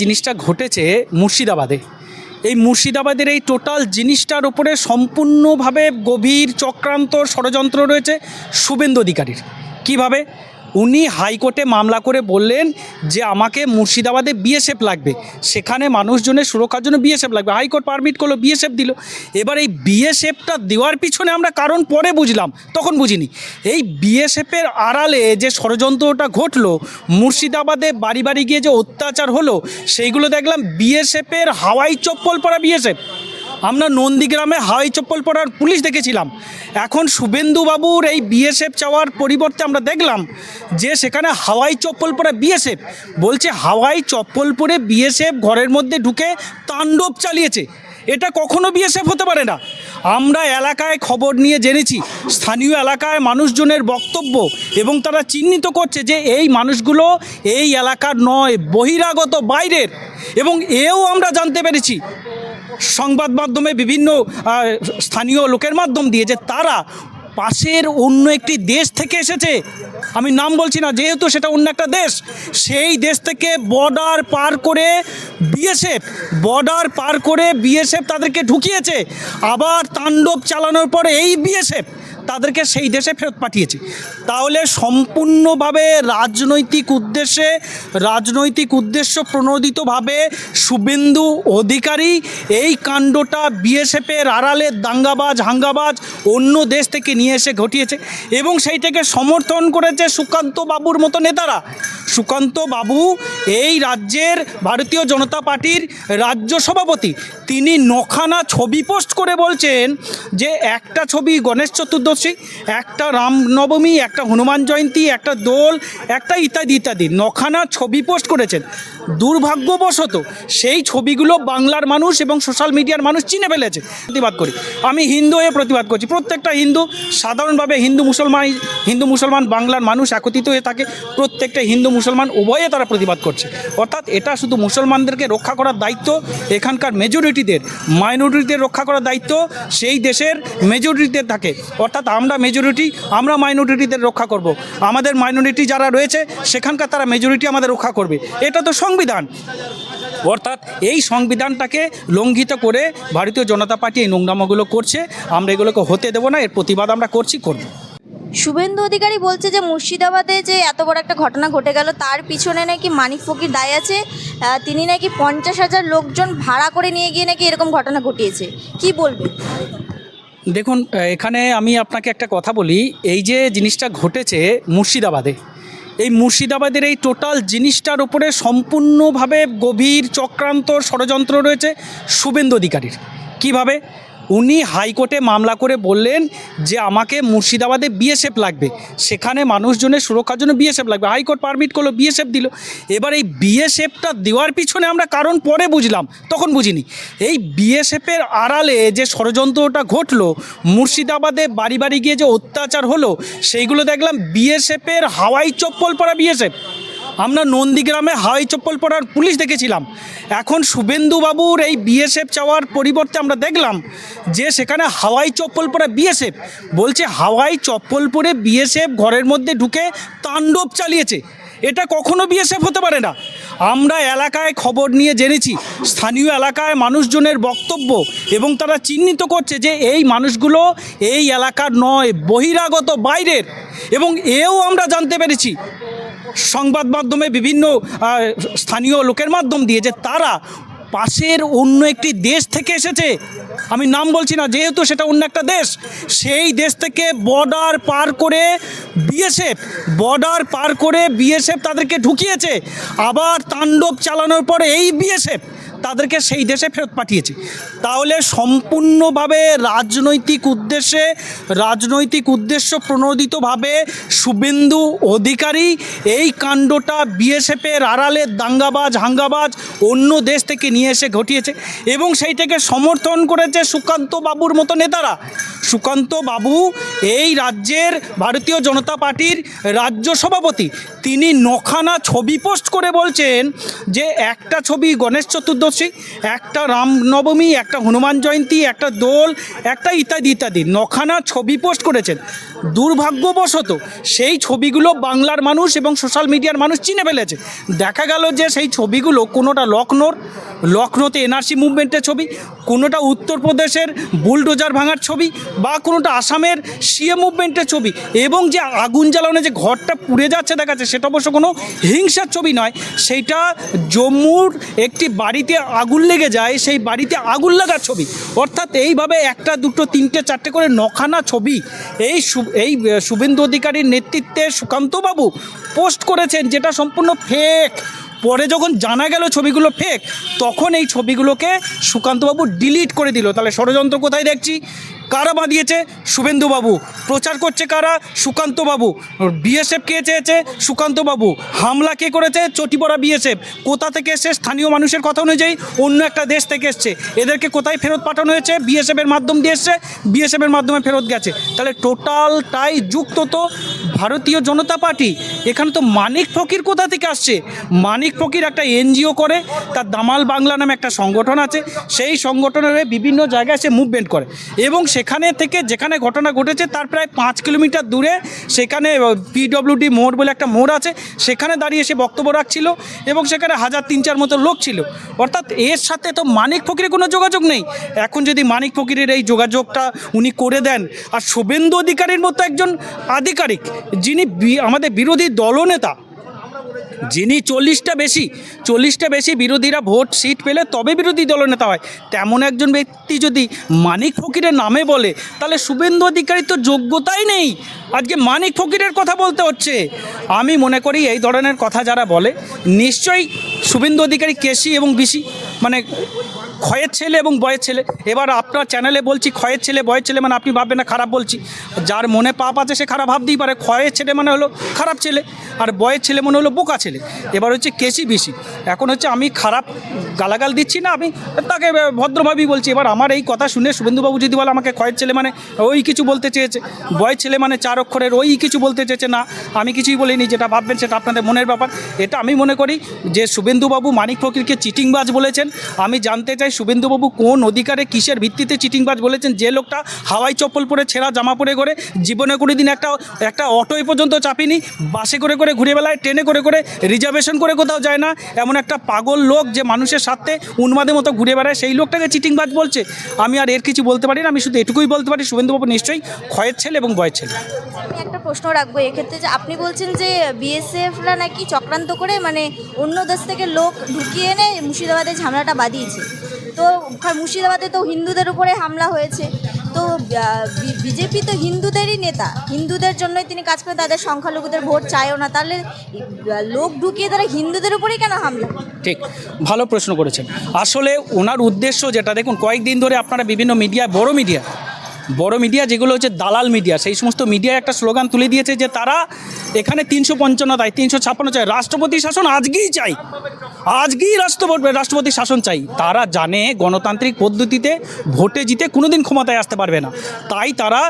জিনিসটা ঘটেছে মুর্শিদাবাদে, এই মুর্শিদাবাদের এই টোটাল জিনিসটার উপরে সম্পূর্ণভাবে গভীর চক্রান্ত ষড়যন্ত্র রয়েছে শুভেন্দু অধিকারীর। কীভাবে? উনি হাইকোর্টে মামলা করে বললেন যে আমাকে মুর্শিদাবাদে বিএসএফ লাগবে। সেখানে মানুষজনের সুরক্ষার জন্য বিএসএফ লাগবে। হাইকোর্ট পারমিট করল, বিএসএফ দিল। এবার এই বিএসএফটা দেওয়ার পিছনে আমরা কারণ পরে বুঝলাম, তখন বুঝিনি। এই বিএসএফের আড়ালে যে ষড়যন্ত্রটা ঘটলো, মুর্শিদাবাদে বাড়ি বাড়ি গিয়ে যে অত্যাচার হলো, সেইগুলো দেখলাম বিএসএফের হাওয়াই চপ্পল পরা বিএসএফ। আমরা নন্দীগ্রামে হাওয়াই চপ্পল পরার পুলিশ দেখেছিলাম। এখন শুভেন্দু বাবুর এই বিএসএফ চাওয়ার পরিবর্তে আমরা দেখলাম যে সেখানে হাওয়াই চপ্পল পরে বিএসএফ। বলছে হাওয়াই চপ্পল পরে বিএসএফ ঘরের মধ্যে ঢুকে তাণ্ডব চালিয়েছে। এটা কখনো বিএসএফ হতে পারে না। আমরা এলাকায় খবর নিয়ে জেনেছি, স্থানীয় এলাকায় মানুষজনের বক্তব্য এবং তারা চিহ্নিত করছে যে এই মানুষগুলো এই এলাকার নয়, বহিরাগত বাইরের এবং এও আমরা জানতে পেরেছি। সংবাদ মাধ্যমে বিভিন্ন স্থানীয় লোকের মাধ্যম দিয়ে যে তারা পাশের অন্য একটি দেশ থেকে এসেছে। আমি নাম বলছি না, যেহেতু সেটা অন্য একটা দেশ, সেই দেশ থেকে বর্ডার পার করে বিএসএফ বর্ডার পার করে বিএসএফ তাদেরকে ঢুকিয়েছে। আবার তাণ্ডব চালানোর পরে এই বিএসএফ তাদেরকে সেই দেশে ফেরত পাঠিয়েছে। তাহলে সম্পূর্ণভাবে রাজনৈতিক উদ্দেশ্যে, রাজনৈতিক উদ্দেশ্য প্রণোদিতভাবে শুভেন্দু অধিকারী এই কাণ্ডটা বিএসএফের আড়ালে দাঙ্গাবাজ, হাঙ্গাবাজ অন্য দেশ থেকে নিয়ে এসে ঘটিয়েছে এবং সেইটাকে সমর্থন করেছে সুকান্ত বাবুর মতো নেতারা। সুকান্ত বাবু এই রাজ্যের ভারতীয় জনতা পার্টির রাজ্য সভাপতি। তিনি নখানা ছবি পোস্ট করে বলছেন যে, একটা ছবি গণেশ চতুর্দশী একটা রামনবমী, একটা হনুমান জয়ন্তী, একটা দোল, একটা ইত্যাদি ইত্যাদি। নখানা ছবি পোস্ট করেছেন। দুর্ভাগ্যবশত সেই ছবিগুলো বাংলার মানুষ এবং সোশ্যাল মিডিয়ার মানুষ চিনে ফেলেছে। প্রতিবাদ করি। আমি হিন্দু হয়ে প্রতিবাদ করছি। প্রত্যেকটা হিন্দু, সাধারণভাবে হিন্দু মুসলমান হিন্দু মুসলমান বাংলার মানুষ একত্রিত হয়ে থাকে। প্রত্যেকটা হিন্দু মুসলমান উভয়ে তারা প্রতিবাদ করছে। অর্থাৎ এটা শুধু মুসলমানদেরকে রক্ষা করার দায়িত্ব, এখানকার মেজরিটিদের মাইনরিটিদের রক্ষা করার দায়িত্ব সেই দেশের মেজরিটিদের থাকে। অর্থাৎ আমরা মেজরিটি আমরা মাইনরিটিদের রক্ষা করব। আমাদের মাইনরিটি যারা রয়েছে, সেখানকার তারা মেজরিটি আমাদের রক্ষা করবে। এটা তো সংবিধান। অর্থাৎ এই সংবিধানটাকে লঙ্ঘিত করে ভারতীয় জনতা পার্টি এই নোংরামোগুলো করছে। আমরা এগুলোকে হতে দেবো না, এর প্রতিবাদ আমরা করছি, করব। শুভেন্দু অধিকারী বলছে যে, মুর্শিদাবাদে যে এত বড় একটা ঘটনা ঘটে গেল, তার পিছনে নাকি মানিক ফকির দায় আছে। তিনি নাকি পঞ্চাশ হাজার লোকজন ভাড়া করে নিয়ে গিয়ে নাকি এরকম ঘটনা ঘটিয়েছে। কি বলবে? দেখুন এখানে আমি আপনাকে একটা কথা বলি। এই যে জিনিসটা ঘটেছে মুর্শিদাবাদে, এই মুর্শিদাবাদের এই টোটাল জিনিসটার উপরে সম্পূর্ণভাবে গভীর চক্রান্ত ষড়যন্ত্র রয়েছে শুভেন্দু অধিকারীর। কীভাবে? উনি হাইকোর্টে মামলা করে বললেন যে আমাকে মুর্শিদাবাদে বিএসএফ লাগবে। সেখানে মানুষজনের সুরক্ষার জন্য বিএসএফ লাগবে। হাইকোর্ট পারমিট করল, বিএসএফ দিল। এবার এই বিএসএফটা দেওয়ার পিছনে আমরা কারণ পরে বুঝলাম, তখন বুঝিনি। এই বিএসএফের আড়ালে যে ষড়যন্ত্রটা ঘটলো, মুর্শিদাবাদে বাড়ি বাড়ি গিয়ে যে অত্যাচার হলো, সেইগুলো দেখলাম বিএসএফের হাওয়াই চপ্পল পরা বিএসএফ। আমরা নন্দীগ্রামে হাওয়াই চপ্পল পরার পুলিশ দেখেছিলাম। এখন শুভেন্দু বাবুর এই বিএসএফ চাওয়ার পরিবর্তে আমরা দেখলাম যে সেখানে হাওয়াই চপ্পল পরা বিএসএফ বলছে হাওয়াই চপ্পল পরে বিএসএফ ঘরের মধ্যে ঢুকে তাণ্ডব চালিয়েছে। এটা কখনো বিএসএফ হতে পারে না। আমরা এলাকায় খবর নিয়ে জেনেছি, স্থানীয় এলাকায় মানুষজনের বক্তব্য এবং তারা চিহ্নিত করছে যে এই মানুষগুলো এই এলাকার নয়, বহিরাগত বাইরের এবং এও আমরা জানতে পেরেছি। সংবাদ মাধ্যমে বিভিন্ন স্থানীয় লোকের মাধ্যম দিয়ে যে তারা পাশের অন্য একটি দেশ থেকে এসেছে। আমি নাম বলছি না, যেহেতু সেটা অন্য একটা দেশ, সেই দেশ থেকে বর্ডার পার করে বিএসএফ বর্ডার পার করে বিএসএফ তাদেরকে ঢুকিয়েছে। আবার তাণ্ডব চালানোর পরে এই বিএসএফ তাদেরকে সেই দেশে ফেরত পাঠিয়েছে। তাহলে সম্পূর্ণভাবে রাজনৈতিক উদ্দেশ্যে, রাজনৈতিক উদ্দেশ্য প্রণোদিতভাবে শুভেন্দু অধিকারী এই কাণ্ডটা বিএসএফের আড়ালে দাঙ্গাবাজ, হাঙ্গাবাজ অন্য দেশ থেকে নিয়ে এসে ঘটিয়েছে এবং সেইটাকে সমর্থন করেছে সুকান্ত বাবুর মতো নেতারা। সুকান্ত বাবু এই রাজ্যের ভারতীয় জনতা পার্টির রাজ্য সভাপতি। তিনি নখানা ছবি পোস্ট করে বলছেন যে, একটা ছবি গণেশ চতুর্দশী একটা রামনবমী, একটা হনুমান জয়ন্তী, একটা দোল, একটা ইত্যাদি ইত্যাদি। নখানা ছবি পোস্ট করেছেন। দুর্ভাগ্যবশত সেই ছবিগুলো বাংলার মানুষ এবং সোশ্যাল মিডিয়ার মানুষ চিনে ফেলেছে। দেখা গেল যে সেই ছবিগুলো কোনোটা লখনৌর। লখনৌতে এনআরসি মুভমেন্টের ছবি কোনোটা উত্তরপ্রদেশের বুলডোজার ভাঙার ছবি বা কোনোটা আসামের সিএ মুভমেন্টের ছবি এবং যে আগুন জ্বালানো যে ঘরটা পুড়ে যাচ্ছে দেখা যাচ্ছে, সেটা অবশ্য কোনো হিংসার ছবি নয়। সেইটা জম্মুর একটি বাড়িতে আগুন লেগে যায়, সেই বাড়িতে আগুন লাগার ছবি। অর্থাৎ এইভাবে একটা, দুটো, তিনটে, চারটে করে নখানা ছবি এই এই শুভেন্দু অধিকারীর নেতৃত্বে সুকান্তবাবু পোস্ট করেছেন, যেটা সম্পূর্ণ ফেক পরে যখন জানা গেল ছবিগুলো ফেক তখন এই ছবিগুলোকে সুকান্তবাবু ডিলিট করে দিল। তাহলে ষড়যন্ত্র কোথায় দেখছি? কারা বাঁধিয়েছে? শুভেন্দুবাবু। প্রচার করছে কারা? সুকান্তবাবু। বিএসএফ কে চেয়েছে? সুকান্তবাবু। হামলা কে করেছে? চটিপড়া বিএসএফ। কোথা থেকে এসছে? স্থানীয় মানুষের কথা অনুযায়ী অন্য একটা দেশ থেকে এসছে। এদেরকে কোথায় ফেরত পাঠানো হয়েছে? বিএসএফের মাধ্যম দিয়ে এসছে। বিএসএফের মাধ্যমে ফেরত গেছে। তাহলে টোটালটাই যুক্ত তো ভারতীয় জনতা পার্টি। এখানে তো মানিক ফকির কোথা থেকে আসছে? মানিক ফকির একটা এনজিও করে। তার দামাল বাংলা নামে একটা সংগঠন আছে। সেই সংগঠনের বিভিন্ন জায়গায় সে মুভমেন্ট করে। এবং সেখানে থেকে যেখানে ঘটনা ঘটেছে তার প্রায় পাঁচ কিলোমিটার দূরে সেখানে পিডব্লিউডি মোড় বলে একটা মোড় আছে, সেখানে দাঁড়িয়ে সে বক্তব্য রাখছিল এবং সেখানে হাজার তিন চার মতো লোক ছিল। অর্থাৎ এর সাথে তো মানিক ফকিরের কোনো যোগাযোগ নেই। এখন যদি মানিক ফকিরের এই যোগাযোগটা উনি করে দেন, আর শুভেন্দু অধিকারীর মতো একজন আধিকারিক, যিনি আমাদের বিরোধী দলনেতা যিনি চল্লিশটা বেশি চল্লিশটা বেশি বিরোধীরা ভোট সিট পেলে তবে বিরোধী দলনেতা হয়। তেমন একজন ব্যক্তি যদি মানিক ফকিরের নামে বলে, তাহলে শুভেন্দু অধিকারীর তো যোগ্যতাই নেই। আজকে মানিক ফকিরের কথা বলতে হচ্ছে। আমি মনে করি এই ধরনের কথা যারা বলে, নিশ্চয়ই শুভেন্দু অধিকারী কেসি এবং বিসি মানে ক্ষয়ের ছেলে এবং বয়ের ছেলে। এবার আপনার চ্যানেলে বলছি, ক্ষয়ের ছেলে, বয়ের ছেলে মানে আপনি ভাববেন না, খারাপ বলছি। যার মনে পাপ আছে সে খারাপ ভাবতেই পারে। ক্ষয়ের ছেলে মানে হলো খারাপ ছেলে, আর বয়ের ছেলে মনে হলো বোকা ছেলে। এবার হচ্ছে কেসি বিসি। এখন হচ্ছে আমি খারাপ গালাগাল দিচ্ছি না, আমি তাকে ভদ্রভাবেই বলছি। এবার আমার এই কথা শুনে শুভেন্দুবাবু যদি বলে আমাকে ক্ষয়ের ছেলে মানে ওই কিছু বলতে চেয়েছে, বয়ের ছেলে মানে চার অক্ষরের ওই কিছু বলতে চেয়েছে, না, আমি কিছুই বলিনি, যেটা ভাববেন সেটা আপনাদের মনের ব্যাপার। এটা আমি মনে করি যে শুভেন্দুবাবু মানিক ফকিরকে চিটিংবাজ বলেছেন। আমি জানতে চাই শুভেন্দুবাবু কোন অধিকারে, কিসের ভিত্তিতে চিটিংবাজ বলেছেন? যে লোকটা হাওয়াই চপ্পল পরে ছেঁড়া জামা পরে করে জীবনে কোনো দিন একটা একটা অটোয় পর্যন্ত চাপিনি, বাসে করে করে ঘুরে বেলায় ট্রেনে করে করে রিজার্ভেশন করে কোথাও যায় না। এমন একটা পাগল লোক যে মানুষের সাথে উন্মাদের মতো ঘুরে বেড়ায়, সেই লোকটাকে চিটিংবাজ বলছে। আমি আর এর কিছু বলতে পারি না, আমি শুধু এটুকুই বলতে পারি, শুভেন্দুবাবু নিশ্চয়ই ক্ষয়ের ছেলে এবং বয়ের ছেলে। আমি একটা প্রশ্ন রাখব, এক্ষেত্রে যে আপনি বলছেন যে বিএসএফরা নাকি চক্রান্ত করে মানে অন্য দেশ থেকে লোক ঢুকিয়ে এনে মুর্শিদাবাদে ঝামেলাটা বাঁধিয়েছে। তো মুর্শিদাবাদে তো হিন্দুদের উপরে হামলা হয়েছে। তো বিজেপি তো হিন্দুদেরই নেতা। হিন্দুদের জন্যই তিনি কাজ করেন তাদের সংখ্যালঘুদের ভোট চায়ও না। তাহলে লোক ঢুকিয়ে তারা হিন্দুদের উপরেই কেন হামলা? ঠিক, ভালো প্রশ্ন করেছেন। আসলে ওনার উদ্দেশ্য যেটা, দেখুন, কয়েকদিন ধরে আপনারা বিভিন্ন মিডিয়া, বড় মিডিয়া বড় মিডিয়া যেগুলো হচ্ছে দালাল মিডিয়া, সেই সমস্ত মিডিয়ায় একটা স্লোগান তুলে দিয়েছে যে তারা এখানে তিনশো পঞ্চান্ন চায় তিনশো ছাপ্পান্ন চায় রাষ্ট্রপতি শাসন আজকেই চাই। আজকেই রাষ্ট্রপতি রাষ্ট্রপতি শাসন চাই। তারা জানে গণতান্ত্রিক পদ্ধতিতে ভোটে জিতে কোনোদিন ক্ষমতায় আসতে পারবে না। তাই তারা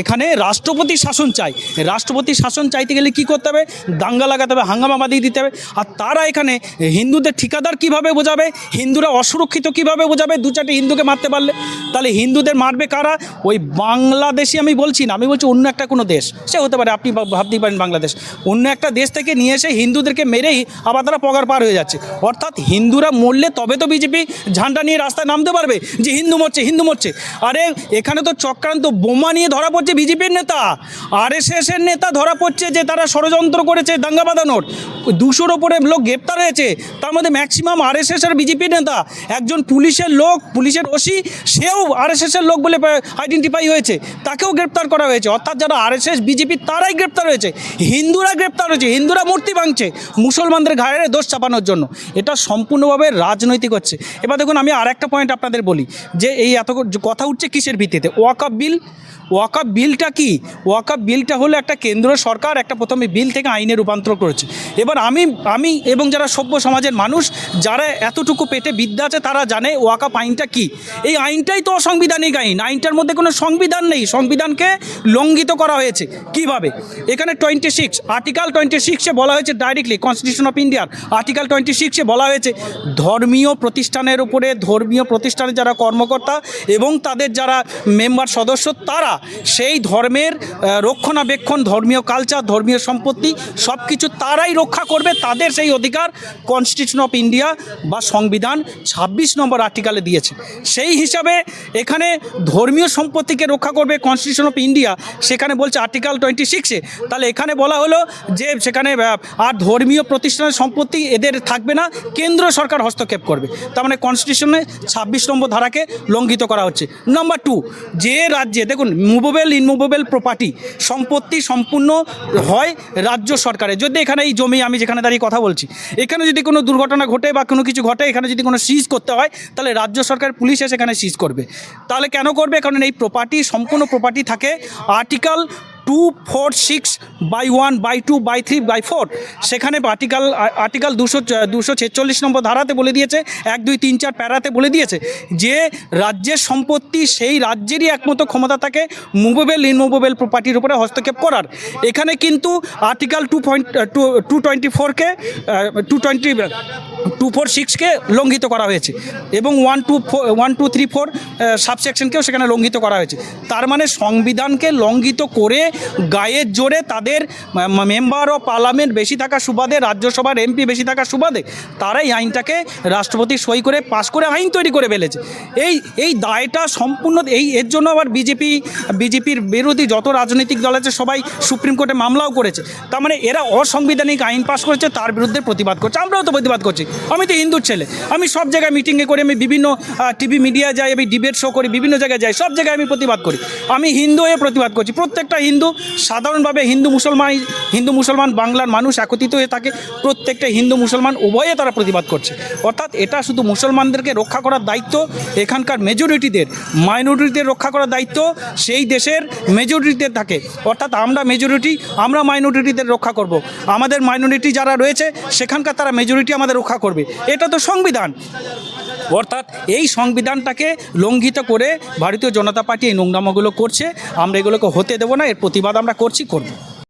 এখানে রাষ্ট্রপতি শাসন চাই। রাষ্ট্রপতি শাসন চাইতে গেলে কি করতে হবে? দাঙ্গা লাগাতে হবে, হাঙ্গামা বাঁধিয়ে দিতে হবে। আর তারা এখানে হিন্দুদের ঠিকাদার কীভাবে বোঝাবে? হিন্দুরা অসুরক্ষিত কীভাবে বোঝাবে? দু চারটে হিন্দুকে মারতে পারলে। তাহলে হিন্দুদের মারবে কারা? ওই বাংলাদেশি আমি বলছি না, আমি বলছি অন্য একটা কোনো দেশ। সে হতে পারে, আপনি ভাবতেই পারেন বাংলাদেশ। অন্য একটা দেশ থেকে নিয়ে এসে হিন্দুদেরকে মেরেই আবার তারা পগার পার হয়ে যাচ্ছে। অর্থাৎ হিন্দুরা মরলে তবে তো বিজেপি ঝান্ডা নিয়ে রাস্তায় নামতে পারবে যে হিন্দু মরছে হিন্দু মরছে। আরে এখানে তো চক্রান্ত বোমা নিয়ে ধরা পড়ছে বিজেপির নেতা। আর এর নেতা ধরা পড়ছে যে তারা ষড়যন্ত্র করেছে দাঙ্গা বাঁধানোর। দুশোর ওপরে লোক গ্রেপ্তার হয়েছে। তার মধ্যে ম্যাক্সিমাম আর এস এর বিজেপি নেতা। একজন পুলিশের লোক, পুলিশের ওসি, সেও আর এস এর লোক বলে আইডেন্টিফাই হয়েছে। তাকেও গ্রেপ্তার করা হয়েছে। অর্থাৎ যারা আর এস এস বিজেপি, তারাই গ্রেপ্তার হয়েছে। হিন্দুরা গ্রেপ্তার হয়েছে। হিন্দুরা মূর্তি ভাঙছে মুসলমানদের ঘাড়ে দোষ চাপানোর জন্য। এটা সম্পূর্ণভাবে রাজনৈতিক হচ্ছে। এবার দেখুন, আমি আর একটা পয়েন্ট আপনাদের বলি। যে এই এত কথা উঠছে কিসের ভিত্তিতে? ওয়াকআপ বিল ওয়াকআপ বিলটা কি? ওয়াকআপ বিলটা হলো একটা কেন্দ্র সরকার একটা প্রথমে বিল থেকে আইনে রূপান্তর করেছে। এবার আমি আমি এবং যারা সভ্য সমাজের মানুষ, যারা এতটুকু পেটে বিদ্যা আছে, তারা জানে ওয়াকআপ আইনটা কি। এই আইনটাই তো অসাংবিধানিক আইন। আইনটার মধ্যে কোনো সংবিধান নেই। সংবিধানকে লঙ্ঘিত করা হয়েছে। কীভাবে? এখানে টোয়েন্টি সিক্স আর্টিকেল টোয়েন্টি সিক্সে বলা হয়েছে ডাইরেক্টলি কনস্টিটিউশন অফ ইন্ডিয়ার আর্টিকেল টোয়েন্টি সিক্সে বলা হয়েছে, ধর্মীয় প্রতিষ্ঠানের উপরে, ধর্মীয় প্রতিষ্ঠানের যারা কর্মকর্তা এবং তাদের যারা মেম্বার সদস্য, তারা সেই ধর্মের রক্ষণাবেক্ষণ, ধর্মীয় কালচার ধর্মীয় সম্পত্তি সব কিছু তারাই রক্ষা করবে। তাদের সেই অধিকার কনস্টিটিউশন অফ ইন্ডিয়া বা সংবিধান ছাব্বিশ নম্বর আর্টিকেলে দিয়েছে। সেই হিসাবে এখানে ধর্মীয় সম্পত্তিকে রক্ষা করবে কনস্টিটিউশন অফ ইন্ডিয়া সেখানে বলছে আর্টিকেল টোয়েন্টি সিক্সে তাহলে এখানে বলা হলো যে সেখানে আর ধর্মীয় প্রতিষ্ঠানের সম্পত্তি এদের থাকবে না, কেন্দ্র সরকার হস্তক্ষেপ করবে। তার মানে কনস্টিটিউশনে ছাব্বিশ নম্বর ধারাকে লঙ্ঘিত করা হচ্ছে। নাম্বার টু যে রাজ্যে, দেখুন মুভেবল ইনমুভেবল প্রপার্টি সম্পত্তি সম্পূর্ণ হয় রাজ্য সরকারের। যদি এখানে এই জমি আমি যেখানে দাঁড়িয়ে কথা বলছি, এখানে যদি কোনো দুর্ঘটনা ঘটে বা কোনো কিছু ঘটে, এখানে যদি কোনো সিজ করতে হয়, তাহলে রাজ্য সরকার, পুলিশ এসে এখানে সিজ করবে। তাহলে কেন করবে? কারণ এই প্রপার্টি সম্পূর্ণ প্রপার্টি থাকে article two four six by one by two by three by four সেখানে আর্টিকেল আর্টিকেল দুশো দুশো ছেচল্লিশ নম্বর ধারাতে বলে দিয়েছে, এক, দুই, তিন, চার প্যারাতে বলে দিয়েছে যে রাজ্যের সম্পত্তি সেই রাজ্যেরই একমাত্র ক্ষমতা থাকে মুভেবল, ইনমুভেবল প্রপার্টির উপরে হস্তক্ষেপ করার। এখানে কিন্তু article two point two two twenty ফোরকে টু টোয়েন্টি টু ফোর সিক্সকে লঙ্ঘিত করা হয়েছে এবং one two four one two three four সাবসেকশনকেও সেখানে লঙ্ঘিত করা হয়েছে। তার মানে সংবিধানকে লঙ্ঘিত করে গায়ের জোরে তাদের মেম্বার ও পার্লামেন্ট বেশি থাকা সুবাদে, রাজ্যসভার এমপি বেশি থাকা সুবাদে, তারাই আইনটাকে রাষ্ট্রপতি সই করে, পাশ করে আইন তৈরি করে ফেলেছে। এই এই দায়টা সম্পূর্ণ, এই, এর জন্য আবার বিজেপি, বিজেপির বিরোধী যত রাজনৈতিক দল আছে, সবাই সুপ্রিম কোর্টে মামলাও করেছে। তার মানে এরা অসাংবিধানিক আইন পাশ করেছে, তার বিরুদ্ধে প্রতিবাদ করছে। আমরাও তো প্রতিবাদ করছি। আমি তো হিন্দুর ছেলে। আমি সব জায়গায় মিটিংয়ে করে আমি বিভিন্ন টিভি মিডিয়া যাই, আমি ডিবেট শো করি, বিভিন্ন জায়গায় যাই, সব জায়গায় আমি প্রতিবাদ করি। আমি হিন্দু হয়ে প্রতিবাদ করছি। প্রত্যেকটা হিন্দু সাধারণভাবে হিন্দু মুসলমান হিন্দু মুসলমান বাংলার মানুষ একত্রিত হয়ে থাকে, প্রত্যেকটা হিন্দু মুসলমান উভয়ে তারা প্রতিবাদ করছে। অর্থাৎ এটা শুধু মুসলমানদেরকে রক্ষা করার দায়িত্ব এখানকার মেজরিটিদের মাইনরিটিদের রক্ষা করার দায়িত্ব সেই দেশের মেজরিটিদের থাকে। অর্থাৎ আমরা মেজরিটি আমরা মাইনরিটিদের রক্ষা করব। আমাদের মাইনরিটি যারা রয়েছে, সেখানকার তারা মেজরিটি আমাদের রক্ষা করবে। এটা তো সংবিধান। অর্থাৎ এই সংবিধানটাকে লঙ্ঘিত করে ভারতীয় জনতা পার্টি এই নোংরামাগুলো করছে। আমরা এগুলোকে হতে দেবো না, এর প্রতিবাদ আমরা করছি, করব।